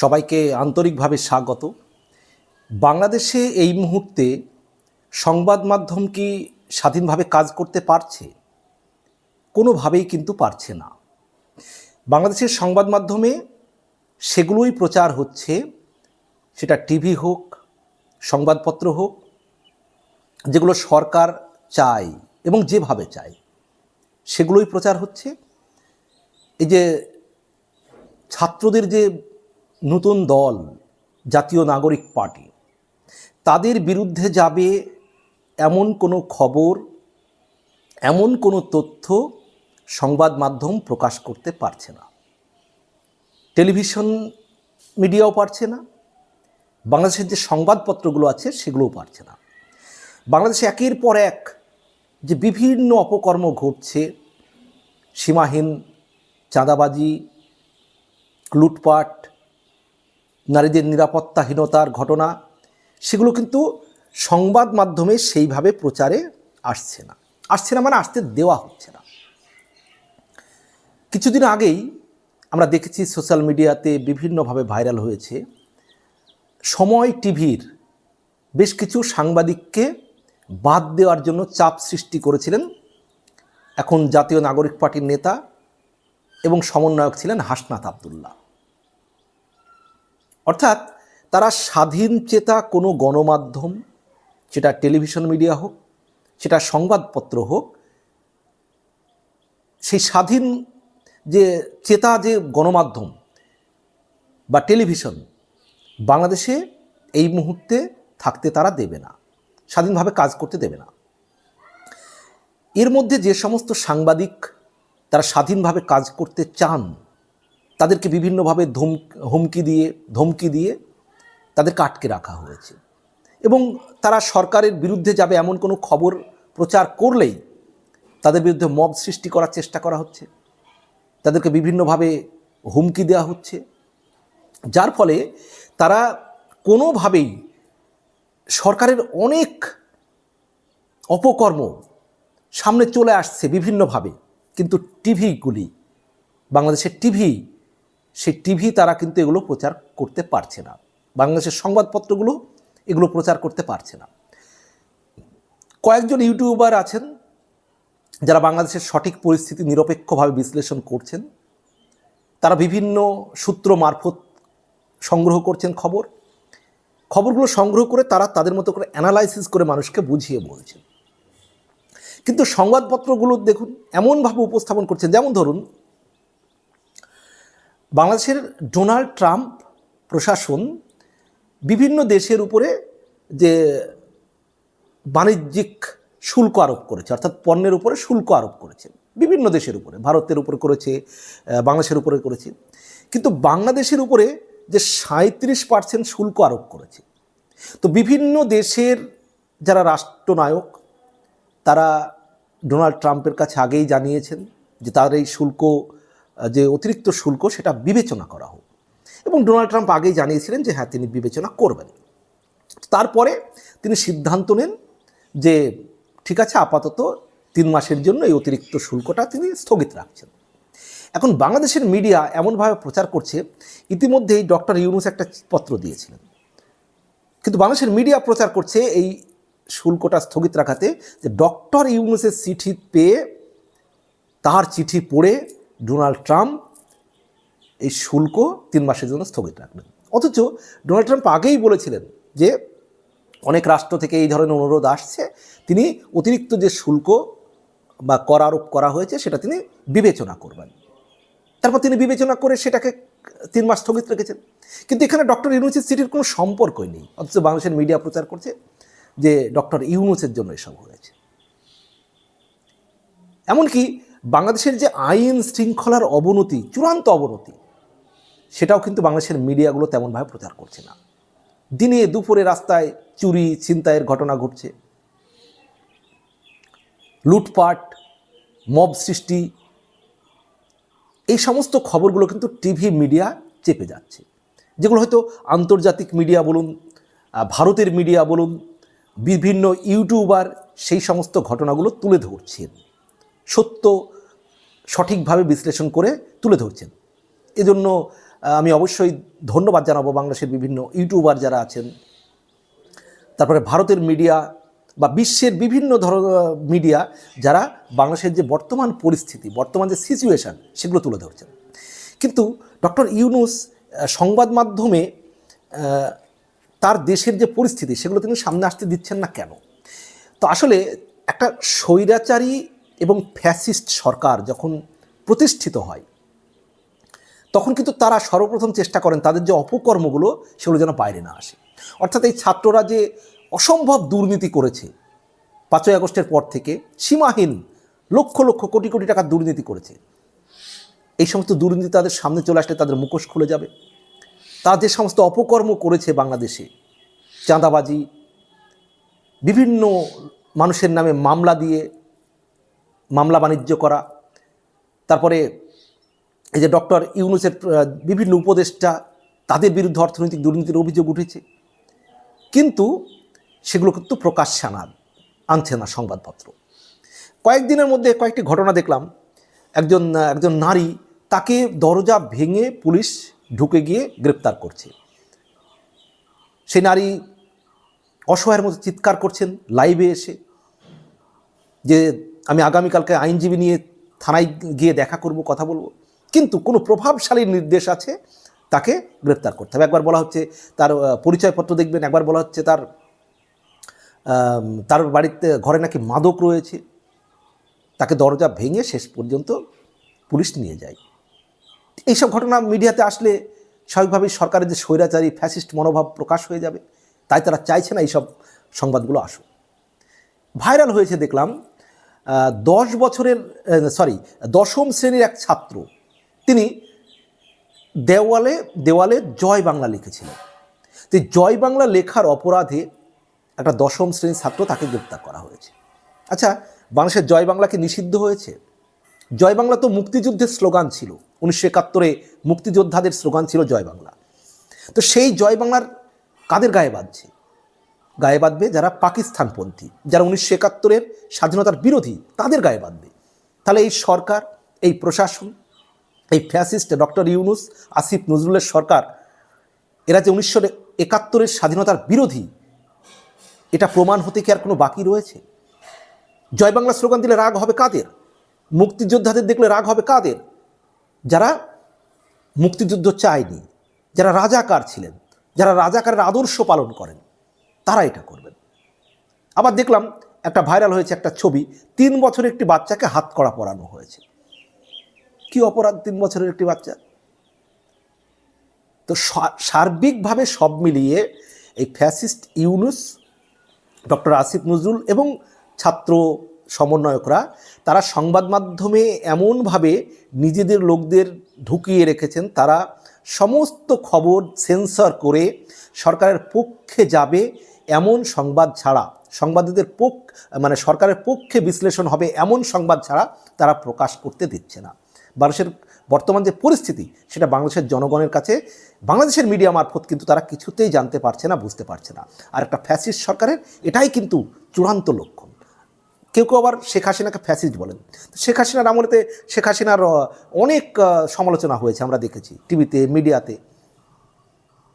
সবাইকে আন্তরিকভাবে স্বাগত। বাংলাদেশে এই মুহূর্তে সংবাদ মাধ্যম কি স্বাধীনভাবে কাজ করতে পারছে? কোনোভাবেই কিন্তু পারছে না। বাংলাদেশের সংবাদ মাধ্যমে সেগুলোই প্রচার হচ্ছে। সেটা টিভি হোক, সংবাদপত্র হোক, যেগুলো সরকার চায় এবং যেভাবে চায়, সেগুলোই প্রচার হচ্ছে। এই যে ছাত্রদের যে নতুন দল, জাতীয় নাগরিক পার্টি। তাদের বিরুদ্ধে যাবে এমন কোনো খবর, এমন কোনো তথ্য সংবাদ মাধ্যম প্রকাশ করতে পারছে না। টেলিভিশন মিডিয়াও পারছে না। বাংলাদেশের যে সংবাদপত্রগুলো আছে সেগুলোও পারছে না। বাংলাদেশে একের পর এক যে বিভিন্ন অপকর্ম ঘটছে, সীমাহীন চাঁদাবাজি, লুটপাট নারীদের নিরাপত্তাহীনতার ঘটনা, সেগুলো কিন্তু সংবাদ মাধ্যমে সেইভাবে প্রচারে আসছে না। আসছে না মানে আসতে দেওয়া হচ্ছে না। কিছুদিন আগেই আমরা দেখেছি সোশ্যাল মিডিয়াতে বিভিন্নভাবে ভাইরাল হয়েছে। সময় টিভির বেশ কিছু সাংবাদিককে বাদ দেওয়ার জন্য চাপ সৃষ্টি করেছিলেন এখন জাতীয় নাগরিক পার্টির নেতা এবং সমন্বয়ক ছিলেন হাসনাত আবদুল্লাহ। অর্থাৎ তারা স্বাধীন চেতা কোনো গণমাধ্যম, সেটা টেলিভিশন মিডিয়া হোক, সেটা সংবাদপত্র হোক, সেই স্বাধীন যে চেতা যে গণমাধ্যম বা টেলিভিশন, বাংলাদেশে এই মুহূর্তে থাকতে তারা দেবে না, স্বাধীনভাবে কাজ করতে দেবে না। এর মধ্যে যে সমস্ত সাংবাদিক তারা স্বাধীনভাবে কাজ করতে চান তাদেরকে বিভিন্নভাবে ধম, হুমকি দিয়ে, ধমকি দিয়ে তাদেরকে আটকে রাখা হয়েছে। এবং তারা সরকারের বিরুদ্ধে যাবে এমন কোনো খবর প্রচার করলেই তাদের বিরুদ্ধে মব সৃষ্টি করার চেষ্টা করা হচ্ছে। তাদেরকে বিভিন্নভাবে হুমকি দেওয়া হচ্ছে। যার ফলে তারা কোনোভাবেই সরকারের অনেক অপকর্ম সামনে চলে আসছে বিভিন্নভাবে। কিন্তু টিভিগুলি, বাংলাদেশের টিভি সেই টিভি তারা কিন্তু এগুলো প্রচার করতে পারছে না। বাংলাদেশের সংবাদপত্রগুলো এগুলো প্রচার করতে পারছে না। কয়েকজন ইউটিউবার আছেন যারা বাংলাদেশের সঠিক পরিস্থিতি নিরপেক্ষভাবে বিশ্লেষণ করছেন। তারা বিভিন্ন সূত্র মারফত সংগ্রহ করছেন খবর। খবরগুলো সংগ্রহ করে তারা তাদের মতো করে অ্যানালাইসিস করে মানুষকে বুঝিয়ে বলছেন। কিন্তু সংবাদপত্রগুলো দেখুন, এমনভাবে উপস্থাপন করছেন, যেমন ধরুন বাংলাদেশের ডোনাল্ড ট্রাম্প প্রশাসন বিভিন্ন দেশের উপরে যে বাণিজ্যিক শুল্ক আরোপ করেছে, অর্থাৎ পণ্যের উপরে শুল্ক আরোপ করেছে, বিভিন্ন দেশের উপরে, ভারতের উপরে করেছে বাংলাদেশের উপরে করেছে। কিন্তু বাংলাদেশের উপরে যে সাঁত্রিশ পার্সেন্ট শুল্ক আরোপ করেছে, তো বিভিন্ন দেশের যারা রাষ্ট্রনায়ক, তারা ডোনাল্ড ট্রাম্পের কাছে আগেই জানিয়েছেন যে তার এই শুল্ক যে অতিরিক্ত শুল্ক সেটা বিবেচনা করা হোক। এবং ডোনাল্ড ট্রাম্প আগেই জানিয়েছিলেন যে হ্যাঁ তিনি বিবেচনা করবেন। তারপরে তিনি সিদ্ধান্ত নেন যে, ঠিক আছে, আপাতত তিন মাসের জন্য এই অতিরিক্ত শুল্কটা তিনি স্থগিত রাখছেন। এখন বাংলাদেশের মিডিয়া এমনভাবে প্রচার করছে, ইতিমধ্যেই ডক্টর ইউনুস একটা পত্র দিয়েছিলেন। কিন্তু বাংলাদেশের মিডিয়া প্রচার করছে এই শুল্কটা স্থগিত রাখাতে যে, ডক্টর ইউনুসের চিঠি পেয়ে তার চিঠি পড়ে ডোনাল্ড ট্রাম্প এই শুল্ক তিন মাসের জন্য স্থগিত রাখবেন। অথচ ডোনাল্ড ট্রাম্প আগেই বলেছিলেন যে অনেক রাষ্ট্র থেকে এই ধরনের অনুরোধ আসছে, তিনি অতিরিক্ত যে শুল্ক বা কর আরোপ করা হয়েছে সেটা তিনি বিবেচনা করবেন। তারপর তিনি বিবেচনা করে সেটাকে তিন মাস স্থগিত রেখেছেন। কিন্তু এখানে ডক্টর ইউনুসের সিটির কোনো সম্পর্কই নেই, অথচ বাংলাদেশের মিডিয়া প্রচার করছে যে ডক্টর ইউনুসের জন্য এসব হয়েছে। এমনকি বাংলাদেশের যে আইন শৃঙ্খলার অবনতি, চূড়ান্ত অবনতি, সেটাও কিন্তু বাংলাদেশের মিডিয়াগুলো তেমনভাবে প্রচার করছে না। দিনে দুপুরে রাস্তায় চুরি, ছিনতাইয়ের ঘটনা ঘটছে। লুটপাট, মব সৃষ্টি, এই সমস্ত খবরগুলো কিন্তু টিভি মিডিয়া চেপে যাচ্ছে। যেগুলো হয়তো আন্তর্জাতিক মিডিয়া বলুন ভারতের মিডিয়া বলুন, বিভিন্ন ইউটিউবার সেই সমস্ত ঘটনাগুলো তুলে ধরছেন। সত্য সঠিকভাবে বিশ্লেষণ করে তুলে ধরছেন। এজন্য আমি অবশ্যই ধন্যবাদ জানাব বাংলাদেশের বিভিন্ন ইউটিউবার যারা আছেন। তারপরে ভারতের মিডিয়া বা বিশ্বের বিভিন্ন ধর, মিডিয়া যারা বাংলাদেশের যে বর্তমান পরিস্থিতি, বর্তমান যে সিচুয়েশান সেগুলো তুলে ধরছেন। কিন্তু ডক্টর ইউনুস সংবাদ মাধ্যমে তার দেশের যে পরিস্থিতি, সেগুলো তিনি সামনে আসতে দিচ্ছেন না কেন? তো আসলে একটা স্বৈরাচারী এবং ফ্যাসিস্ট সরকার যখন প্রতিষ্ঠিত হয়, তখন কিন্তু তারা সর্বপ্রথম চেষ্টা করেন তাদের যে অপকর্মগুলো সেগুলো যেন বাইরে না আসে। অর্থাৎ এই ছাত্ররা যে অসম্ভব দুর্নীতি করেছে, পাঁচই আগস্টের পর থেকে সীমাহীন লক্ষ লক্ষ কোটি কোটি টাকার দুর্নীতি করেছে, এই সমস্ত দুর্নীতি তাদের সামনে চলে আসলে তাদের মুখোশ খুলে যাবে। তারা যে সমস্ত অপকর্ম করেছে বাংলাদেশে, চাঁদাবাজি, বিভিন্ন মানুষের নামে মামলা দিয়ে মামলা বাণিজ্য করা, তারপরে এই যে ডক্টর ইউনুসের বিভিন্ন উপদেষ্টা, তাদের বিরুদ্ধে অর্থনৈতিক দুর্নীতির অভিযোগ উঠেছে। কিন্তু সেগুলো কিন্তু প্রকাশ্যে আনা, আনছে না সংবাদপত্র। কয়েকদিনের মধ্যে কয়েকটি ঘটনা দেখলাম। একজন একজন নারী তাকে দরজা ভেঙে পুলিশ ঢুকে গিয়ে গ্রেপ্তার করছে। সেই নারী অসহায়ের মতো চিৎকার করছেন, লাইভে এসে যে আমি আগামীকালকে আইনজীবী নিয়ে থানায় গিয়ে দেখা করব, কথা বলব। কিন্তু কোনো প্রভাবশালী নির্দেশ আছে, তাকে গ্রেপ্তার করতে হবে। একবার বলা হচ্ছে তার পরিচয়পত্র দেখবেন, একবার বলা হচ্ছে তার তার বাড়িতে ঘরে নাকি মাদক রয়েছে। তাকে দরজা ভেঙে শেষ পর্যন্ত পুলিশ নিয়ে যায়। এইসব ঘটনা মিডিয়াতে আসলে স্বাভাবিকভাবেই সরকারের যে স্বৈরাচারী, ফ্যাসিস্ট মনোভাব প্রকাশ হয়ে যাবে। তাই তারা চাইছে না এইসব সংবাদগুলো আসুক। ভাইরাল হয়েছে, দেখলাম দশ বছরের সরি দশম শ্রেণির এক ছাত্র। তিনি দেওয়ালে দেওয়ালে জয় বাংলা লিখেছিলেন। তো জয় বাংলা লেখার অপরাধে একটা দশম শ্রেণির ছাত্র তাকে গ্রেপ্তার করা হয়েছে। আচ্ছা বাংলাদেশের জয় বাংলা কি নিষিদ্ধ হয়েছে? জয় বাংলা তো মুক্তিযুদ্ধের স্লোগান ছিল। উনিশশো একাত্তরে মুক্তিযোদ্ধাদের স্লোগান ছিল জয় বাংলা। তো সেই জয় বাংলার কাদের গায়ে বাঁধছে গায়ে বাঁধবে যারা পাকিস্তানপন্থী, যারা উনিশশো একাত্তরের স্বাধীনতার বিরোধী, তাদের গায়ে বাঁধবে। তাহলে এই সরকার, এই প্রশাসন, এই ফ্যাসিস্ট ডক্টর ইউনুস, আসিফ নজরুলের সরকার, এরা যে উনিশশো একাত্তরের স্বাধীনতার বিরোধী, এটা প্রমাণ হতে কি আর কোনো বাকি রয়েছে? জয় বাংলা স্লোগান দিলে রাগ হবে কাদের? মুক্তিযোদ্ধাদের দেখলে রাগ হবে কাদের? যারা মুক্তিযুদ্ধ চায়নি, যারা রাজাকার ছিলেন, যারা রাজাকারের আদর্শ পালন করেন তারা এটা করবেন। আবার দেখলাম একটা ভাইরাল হয়েছে একটা ছবি, তিন বছরের একটি বাচ্চাকে হাত করা পরানো হয়েছে। কি অপরাধ তিন বছরের একটি বাচ্চা? তো সার্বিকভাবে সব মিলিয়ে এই ফ্যাসিস্ট ইউনুস, ডক্টর আসিফ নজরুল এবং ছাত্র সমন্বয়করা, তারা সংবাদ মাধ্যমে এমনভাবে নিজেদের লোকদের ঢুকিয়ে রেখেছেন, তারা সমস্ত খবর সেন্সর করে সরকারের পক্ষে যাবে এমন সংবাদ ছাড়া, সংবাদীদের পক্ষ মানে সরকারের পক্ষে বিশ্লেষণ হবে এমন সংবাদ ছাড়া তারা প্রকাশ করতে দিচ্ছে না। বাংলাদেশের বর্তমান যে পরিস্থিতি, সেটা বাংলাদেশের জনগণের কাছে, বাংলাদেশের মিডিয়া মারফত কিন্তু তারা কিছুতেই জানতে পারছে না, বুঝতে পারছে না। আর একটা ফ্যাসিস্ট সরকারের এটাই কিন্তু চূড়ান্ত লক্ষণ। কেউ কেউ আবার শেখ হাসিনাকে ফ্যাসিস্ট বলেন। শেখ হাসিনার আমলেতে, শেখ হাসিনার অনেক সমালোচনা হয়েছে, আমরা দেখেছি টিভিতে, মিডিয়াতে।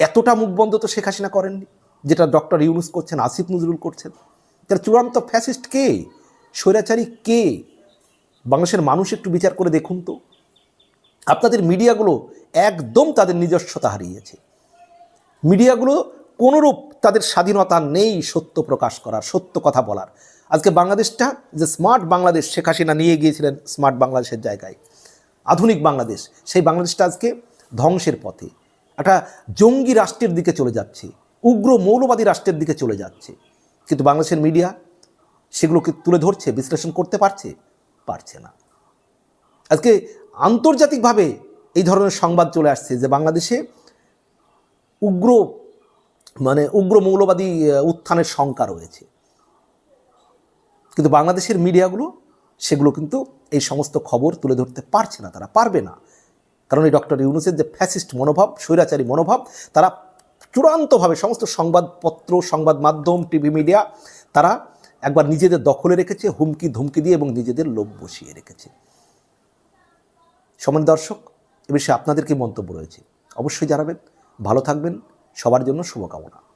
এতটা মুখবন্ধ তো শেখ হাসিনা করেননি। যেটা ডক্টর ইউনুস করছেন, আসিফ নজরুল করছেন, তার চূড়ান্ত ফ্যাসিস্ট কে? স্বৈরাচারী কে? বাংলাদেশের মানুষ একটু বিচার করে দেখুন তো। আপনাদের মিডিয়াগুলো একদম তাদের নিজস্বতা হারিয়েছে। মিডিয়াগুলো কোনোরূপ তাদের স্বাধীনতা নেই সত্য প্রকাশ করার, সত্য কথা বলার। আজকে বাংলাদেশটা যে স্মার্ট বাংলাদেশ শেখ হাসিনা নিয়ে গিয়েছিলেন স্মার্ট বাংলাদেশের জায়গায়, আধুনিক বাংলাদেশ, সেই বাংলাদেশটা আজকে ধ্বংসের পথে। একটা জঙ্গি রাষ্ট্রের দিকে চলে যাচ্ছে। উগ্র মৌলবাদী রাষ্ট্রের দিকে চলে যাচ্ছে। কিন্তু বাংলাদেশের মিডিয়া সেগুলোকে তুলে ধরছে, বিশ্লেষণ করতে পারছে পারছে না। আজকে আন্তর্জাতিকভাবে এই ধরনের সংবাদ চলে আসছে যে বাংলাদেশে উগ্র মানে উগ্র মৌলবাদী উত্থানের শঙ্কা রয়েছে। কিন্তু বাংলাদেশের মিডিয়াগুলো সেগুলো কিন্তু এই সমস্ত খবর তুলে ধরতে পারছে না, তারা পারবে না। কারণ এই ডক্টর ইউনুসের যে ফ্যাসিস্ট মনোভাব, স্বৈরাচারী মনোভাব, তারা চূড়ান্তভাবে সমস্ত সংবাদপত্র সংবাদ মাধ্যম টিভি মিডিয়া তারা একবার নিজেদের দখলে রেখেছে, হুমকি ধুমকি দিয়ে এবং নিজেদের লোভ বসিয়ে রেখেছে। সমান দর্শক, এ বিষয়ে আপনাদের কি মন্তব্য রয়েছে? অবশ্যই জানাবেন। ভালো থাকবেন। সবার জন্য শুভকামনা।